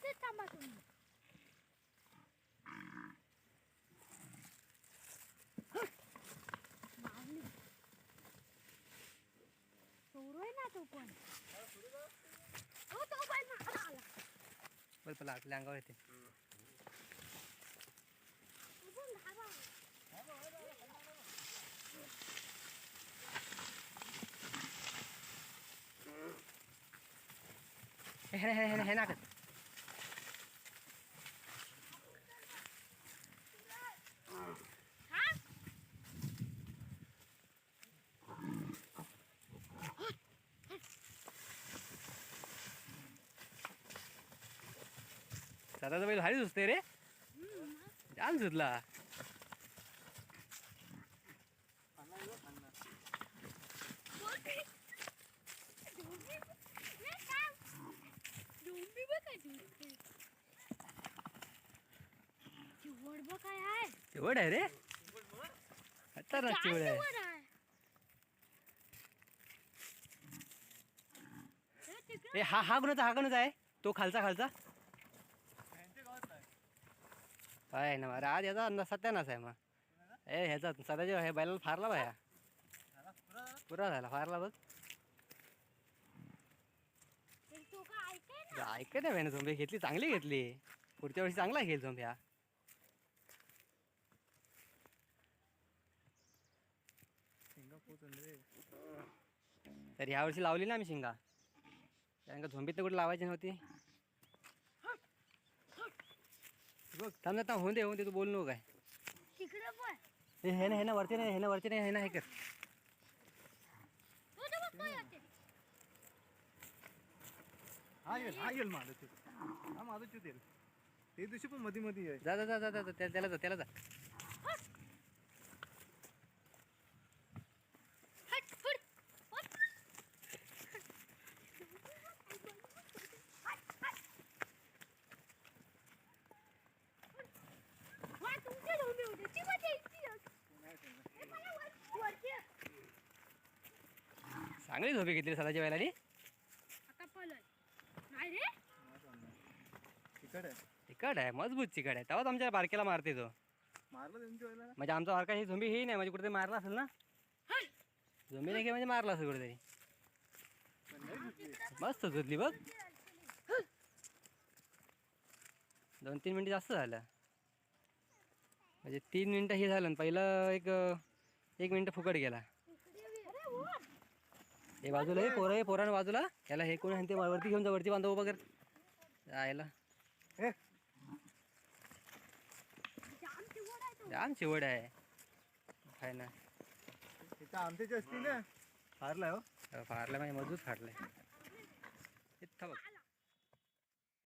इथेच थांबा तुम्ही मारली चोरोय ना तो पण हो तो पण मारा आला बरं पहिला आपल्या अंगावर येते अजून धावा हे हे हे हे- हे नाकत हा दादाचा बैल भारी सुचते रे. जाम सुचला. चिवड आहे रे. आता ना चिवड आहे. हे ए हा हा कोणाचा हा कोणाचा आहे. तो खालचा खालचा. आहे ना अरे आज याचा अंदाज सत्यानाच आहे मग ए ह्याचा सध्याच्या हे बैलाला फारला बाया पुरा झाला फारला बघ. एक तो का ऐकाय ना? ऐकत नाही भाई झोंबे घेतली चांगली घेतली. पुढच्या वर्षी चांगला घेईल झोंबे हा. तर ह्या वर्षी लावली ना आम्ही शिंगा. कारण का झोंबीत तर कुठे लावायची नव्हती. बघ थांब थांब होऊन दे होऊन दे तू बोल नको काय. तिकडं पण. हे हे ना हे ना वरती नाही हे ना वरती नाही हे ना हे कर. तो बघ हा येईल हा येईल माझं ते हा माझं दिवशी पण मध्ये मध्ये आहे. जा जा जा जा जा जा, त्या- त्याला जा त्याला जा. चांगली झोपे घेतली सदाच्या वेळेला नी. आता पळल नाही रे. तिकड आहे. मजबूत चिकट आहे. तेव्हाच आमच्या बारकेला मारते तो. मारलं त्यांच्या वेळेला म्हणजे आमचा बारका ही झोंबी ही नाही म्हणजे कुठेतरी मारला असेल ना? झोंबी नाही की म्हणजे मारला असेल कुठेतरी. पण. मस्त झोतली बघ. दोन तीन मिनिटं जास्त झालं. म्हणजे तीन मिनिटं हे झालं आणि पहिलं एक एक मिनिट फुकट गेला. हे बाजूला हे पोरं हे पोरानं बाजूला. त्याला हे कोण आहे? ते वरती घेऊन जा वरती बांधव उभं कर. जायला ए, जाम चिवड आहे. काय ना. इथं आमच्याची असती ना. फारला हो. फारलं म्हणजे मजबूत फाटलंय इथं बघ.